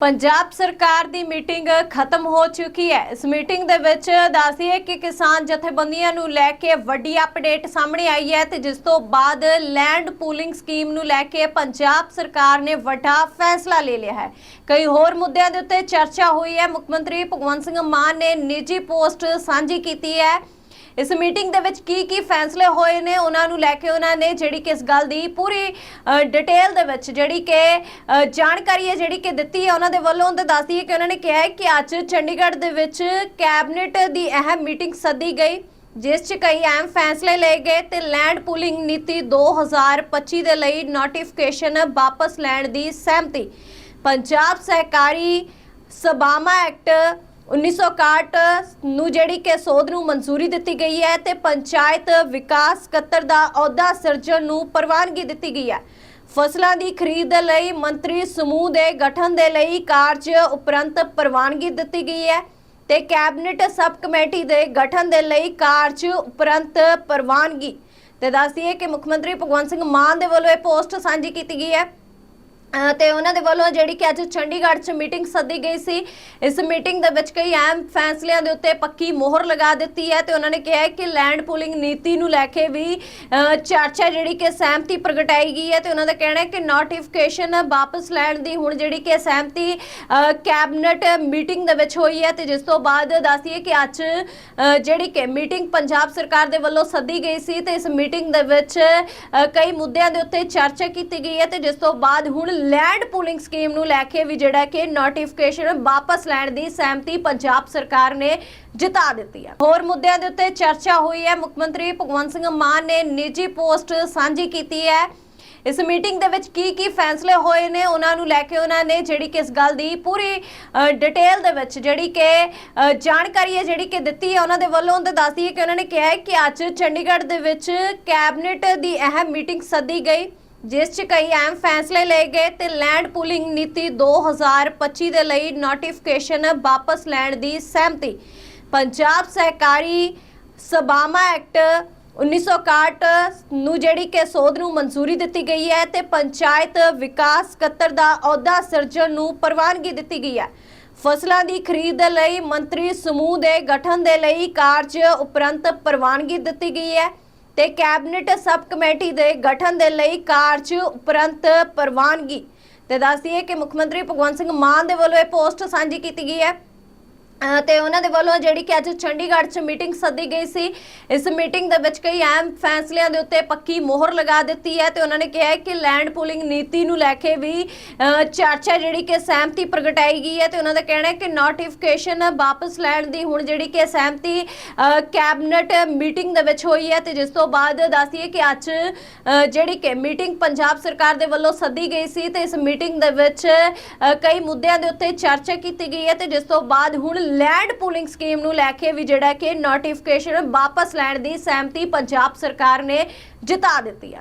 ਪੰਜਾਬ ਸਰਕਾਰ ਦੀ ਮੀਟਿੰਗ ਖਤਮ ਹੋ ਚੁੱਕੀ ਹੈ। ਇਸ ਮੀਟਿੰਗ ਦੇ ਵਿੱਚ ਦੱਸਿਏ ਕਿ ਕਿਸਾਨ ਜਥੇਬੰਦੀਆਂ ਨੂੰ ਲੈ ਕੇ ਵੱਡੀ ਅਪਡੇਟ ਸਾਹਮਣੇ ਆਈ ਹੈ ਤੇ ਜਿਸ ਤੋਂ ਬਾਅਦ ਲੈਂਡ ਪੂਲਿੰਗ ਸਕੀਮ ਨੂੰ ਲੈ ਕੇ ਪੰਜਾਬ ਸਰਕਾਰ ਨੇ ਵੱਡਾ ਫੈਸਲਾ ਲੈ ਲਿਆ ਹੈ। ਕਈ ਹੋਰ ਮੁੱਦਿਆਂ ਦੇ ਉੱਤੇ ਚਰਚਾ ਹੋਈ ਹੈ। ਮੁੱਖ ਮੰਤਰੀ ਭਗਵੰਤ ਸਿੰਘ ਮਾਨ ਨੇ ਨਿੱਜੀ ਪੋਸਟ ਸਾਂਝੀ ਕੀਤੀ ਹੈ। ਇਸ ਮੀਟਿੰਗ ਦੇ ਵਿੱਚ ਕੀ ਕੀ ਫੈਸਲੇ ਹੋਏ ਨੇ, ਉਹਨਾਂ ਨੂੰ ਲੈ ਕੇ ਉਹਨਾਂ ਨੇ ਜਿਹੜੀ ਕਿ ਇਸ ਗੱਲ ਦੀ ਪੂਰੀ ਡਿਟੇਲ ਦੇ ਵਿੱਚ ਜਿਹੜੀ ਕਿ ਜਾਣਕਾਰੀ ਹੈ, ਜਿਹੜੀ ਕਿ ਦਿੱਤੀ ਹੈ, ਉਹਨਾਂ ਦੇ ਵੱਲੋਂ ਤੇ ਦੱਸਦੀ ਹੈ ਕਿ ਉਹਨਾਂ ਨੇ ਕਿਹਾ ਹੈ ਕਿ ਅੱਜ ਚੰਡੀਗੜ੍ਹ ਦੇ ਵਿੱਚ ਕੈਬਨਿਟ ਦੀ ਅਹਿਮ ਮੀਟਿੰਗ ਸੱਦੀ ਗਈ, ਜਿਸ 'ਚ ਕਈ ਅਹਿਮ ਫੈਸਲੇ ਲਏ ਗਏ ਤੇ ਲੈਂਡ ਪੂਲਿੰਗ ਨੀਤੀ 2025 ਦੇ ਲਈ ਨੋਟੀਫਿਕੇਸ਼ਨ ਵਾਪਸ ਲੈਣ ਦੀ ਸਹਿਮਤੀ। ਪੰਜਾਬ ਸਹਿਕਾਰੀ ਸਭਾਵਾਂ ਐਕਟ 1961 ਨੂੰ ਜਿਹੜੀ ਕਿ ਸੋਧ ਨੂੰ ਮਨਜ਼ੂਰੀ ਦਿੱਤੀ ਗਈ ਹੈ ਤੇ ਪੰਚਾਇਤ ਵਿਕਾਸ ਸਕੱਤਰ ਦਾ ਅਹੁਦਾ ਸਿਰਜਣ ਨੂੰ ਪ੍ਰਵਾਨਗੀ ਦਿੱਤੀ ਗਈ ਹੈ। ਫਸਲਾਂ ਦੀ ਖਰੀਦ ਦੇ ਲਈ ਮੰਤਰੀ ਸਮੂਹ ਦੇ ਗਠਨ ਦੇ ਲਈ ਕਾਰਜ ਉਪਰੰਤ ਪ੍ਰਵਾਨਗੀ ਦਿੱਤੀ ਗਈ ਹੈ ਤੇ ਕੈਬਨਿਟ ਸਬ ਕਮੇਟੀ ਦੇ ਗਠਨ ਦੇ ਲਈ ਕਾਰਜ ਉਪਰੰਤ ਪ੍ਰਵਾਨਗੀ। ਤੇ ਦੱਸਦੀਏ ਕਿ ਮੁੱਖ ਮੰਤਰੀ ਭਗਵੰਤ ਸਿੰਘ ਮਾਨ ਦੇ ਵੱਲੋਂ ਇਹ ਪੋਸਟ ਸਾਂਝੀ ਕੀਤੀ ਗਈ ਹੈ। ਅਹ ਤੇ ਉਹਨਾਂ ਦੇ ਵੱਲੋਂ ਜਿਹੜੀ ਕਿ ਅੱਜ ਚੰਡੀਗੜ੍ਹ 'ਚ ਮੀਟਿੰਗ ਸੱਦੀ ਗਈ ਸੀ ਇਸ ਮੀਟਿੰਗ ਦੇ ਵਿੱਚ ਕਈ ਅਹਿਮ ਫੈਸਲਿਆਂ ਦੇ ਉੱਤੇ ਪੱਕੀ ਮੋਹਰ ਲਗਾ ਦਿੱਤੀ ਹੈ ਤੇ ਉਹਨਾਂ ਨੇ ਕਿਹਾ ਹੈ ਕਿ ਲੈਂਡ ਪੂਲਿੰਗ ਨੀਤੀ ਨੂੰ ਲੈ ਕੇ ਵੀ ਅਹ, ਚਰਚਾ ਜਿਹੜੀ ਕਿ ਸਹਿਮਤੀ ਪ੍ਰਗਟਾਈ ਗਈ ਹੈ ਤੇ ਉਹਨਾਂ ਦਾ ਕਹਿਣਾ ਹੈ ਕਿ ਨੋਟੀਫਿਕੇਸ਼ਨ ਵਾਪਸ ਲੈਣ ਦੀ ਹੁਣ ਜਿਹੜੀ ਕਿ ਸਹਿਮਤੀ ਅਹ, ਕੈਬਨਿਟ ਮੀਟਿੰਗ ਦੇ ਵਿੱਚ ਹੋਈ ਹੈ ਤੇ ਜਿਸ ਤੋਂ ਬਾਅਦ ਦੱਸਦੀਏ ਕਿ ਅੱਜ ਅਹ, ਜਿਹੜੀ ਕਿ ਮੀਟਿੰਗ ਪੰਜਾਬ ਸਰਕਾਰ ਦੇ ਵੱਲੋਂ ਸੱਦੀ ਗਈ ਸੀ ਤੇ ਇਸ ਮੀਟਿੰਗ ਦੇ ਵਿੱਚ ਅਹ, ਕਈ ਮੁੱਦਿਆਂ ਦੇ ਉੱਤੇ ਚਰਚਾ ਕੀਤੀ ਗਈ ਹੈ ਤੇ ਜਿਸ ਤੋਂ ਬਾਅਦ ਹੁਣ ਲੈਂਡ ਪੂਲਿੰਗ ਸਕੀਮ ਨੂੰ ਲੈ ਕੇ ਵੀ ਜਿਹੜਾ ਕਿ ਨੋਟੀਫਿਕੇਸ਼ਨ ਵਾਪਸ ਲੈਣ ਦੀ ਸਹਿਮਤੀ ਪੰਜਾਬ ਸਰਕਾਰ ਨੇ ਜਿਤਾ ਦਿੱਤੀ ਹੈ। ਹੋਰ ਮੁੱਦਿਆਂ ਦੇ ਉੱਤੇ ਚਰਚਾ ਹੋਈ ਹੈ। ਮੁੱਖ ਮੰਤਰੀ ਭਗਵੰਤ ਸਿੰਘ ਮਾਨ ਨੇ ਨਿੱਜੀ ਪੋਸਟ ਸਾਂਝੀ ਕੀਤੀ ਹੈ। ਇਸ ਮੀਟਿੰਗ ਦੇ ਵਿੱਚ ਕੀ ਕੀ ਫੈਸਲੇ ਹੋਏ ਨੇ, ਉਹਨਾਂ ਨੂੰ ਲੈ ਕੇ ਉਹਨਾਂ ਨੇ ਜਿਹੜੀ ਕਿ ਇਸ ਗੱਲ ਦੀ ਪੂਰੀ ਡਿਟੇਲ ਦੇ ਵਿੱਚ ਜਿਹੜੀ ਕਿ ਜਾਣਕਾਰੀ ਹੈ, ਜਿਹੜੀ ਕਿ ਦਿੱਤੀ ਹੈ, ਉਹਨਾਂ ਦੇ ਵੱਲੋਂ ਤੇ ਦੱਸਦੀ ਹੈ ਕਿ ਉਹਨਾਂ ਨੇ ਕਿਹਾ ਹੈ ਕਿ ਅੱਜ ਚੰਡੀਗੜ੍ਹ ਦੇ ਵਿੱਚ ਕੈਬਨਿਟ ਦੀ ਅਹਿਮ ਮੀਟਿੰਗ ਸੱਦੀ ਗਈ। ਜਿਸ 'ਚ ਕਈ ਅਹਿਮ ਫੈਸਲੇ ਲਏ ਗਏ ਤੇ ਲੈਂਡ ਪੂਲਿੰਗ ਨੀਤੀ 2025 ਦੇ ਲਈ ਨੋਟੀਫਿਕੇਸ਼ਨ ਵਾਪਸ ਲੈਣ ਦੀ ਸਹਿਮਤੀ। ਪੰਜਾਬ ਸਹਿਕਾਰੀ ਸਭਾਵਾਂ ਐਕਟ 1961 ਨੂੰ ਜਿਹੜੀ ਕਿ ਸੋਧ ਨੂੰ ਮਨਜ਼ੂਰੀ ਦਿੱਤੀ ਗਈ ਹੈ ਤੇ ਪੰਚਾਇਤ ਵਿਕਾਸ ਸਕੱਤਰ ਦਾ ਅਹੁਦਾ ਸਿਰਜਣ ਨੂੰ ਪ੍ਰਵਾਨਗੀ ਦਿੱਤੀ ਗਈ ਹੈ। ਫਸਲਾਂ ਦੀ ਖਰੀਦ ਦੇ ਲਈ ਮੰਤਰੀ ਸਮੂਹ ਦੇ ਗਠਨ ਦੇ ਲਈ ਕਾਰਜ ਉਪਰੰਤ ਪ੍ਰਵਾਨਗੀ ਦਿੱਤੀ ਗਈ ਹੈ। ਤੇ ਕੈਬਨਿਟ ਸਬ ਕਮੇਟੀ ਦੇ ਗਠਨ ਦੇ ਲਈ ਕਾਰਜ ਉਪਰੰਤ ਪ੍ਰਵਾਨਗੀ। ਤੇ ਦੱਸਦੀਏ ਕਿ ਮੁੱਖ ਮੰਤਰੀ ਭਗਵੰਤ ਸਿੰਘ ਮਾਨ ਦੇ ਵੱਲੋਂ ਇਹ ਪੋਸਟ ਸਾਂਝੀ ਕੀਤੀ ਗਈ ਹੈ। ਅਹ ਤੇ ਉਹਨਾਂ ਦੇ ਵੱਲੋਂ ਜਿਹੜੀ ਕਿ ਅੱਜ ਚੰਡੀਗੜ੍ਹ 'ਚ ਮੀਟਿੰਗ ਸੱਦੀ ਗਈ ਸੀ ਇਸ ਮੀਟਿੰਗ ਦੇ ਵਿੱਚ ਕਈ ਅਹਿਮ ਫੈਸਲਿਆਂ ਦੇ ਉੱਤੇ ਪੱਕੀ ਮੋਹਰ ਲਗਾ ਦਿੱਤੀ ਹੈ ਤੇ ਉਹਨਾਂ ਨੇ ਕਿਹਾ ਹੈ ਕਿ ਲੈਂਡ ਪੂਲਿੰਗ ਨੀਤੀ ਨੂੰ ਲੈ ਕੇ ਵੀ ਅਹ, ਚਰਚਾ ਜਿਹੜੀ ਕਿ ਸਹਿਮਤੀ ਪ੍ਰਗਟਾਈ ਗਈ ਹੈ ਤੇ ਉਹਨਾਂ ਦਾ ਕਹਿਣਾ ਹੈ ਕਿ ਨੋਟੀਫਿਕੇਸ਼ਨ ਵਾਪਸ ਲੈਣ ਦੀ ਹੁਣ ਜਿਹੜੀ ਕਿ ਸਹਿਮਤੀ ਅਹ, ਕੈਬਨਿਟ ਮੀਟਿੰਗ ਦੇ ਵਿੱਚ ਹੋਈ ਹੈ ਤੇ ਜਿਸ ਤੋਂ ਬਾਅਦ ਦੱਸਦੀਏ ਕਿ ਅੱਜ ਅਹ, ਜਿਹੜੀ ਕਿ ਮੀਟਿੰਗ ਪੰਜਾਬ ਸਰਕਾਰ ਦੇ ਵੱਲੋਂ ਸੱਦੀ ਗਈ ਸੀ ਤੇ ਇਸ ਮੀਟਿੰਗ ਦੇ ਵਿੱਚ ਅਹ, ਕਈ ਮੁੱਦਿਆਂ ਦੇ ਉੱਤੇ ਚਰਚਾ ਕੀਤੀ ਗਈ ਹੈ ਤੇ ਜਿਸ ਤੋਂ ਬਾਅਦ ਹੁਣ ਲੈਂਡ ਪੂਲਿੰਗ ਸਕੀਮ ਨੂੰ ਲੈ ਕੇ ਵੀ ਜਿਹੜਾ ਕਿ ਨੋਟੀਫਿਕੇਸ਼ਨ ਵਾਪਸ ਲੈਣ ਦੀ ਸਹਿਮਤੀ ਪੰਜਾਬ ਸਰਕਾਰ ਨੇ ਜਿਤਾ ਦਿੱਤੀ ਹੈ।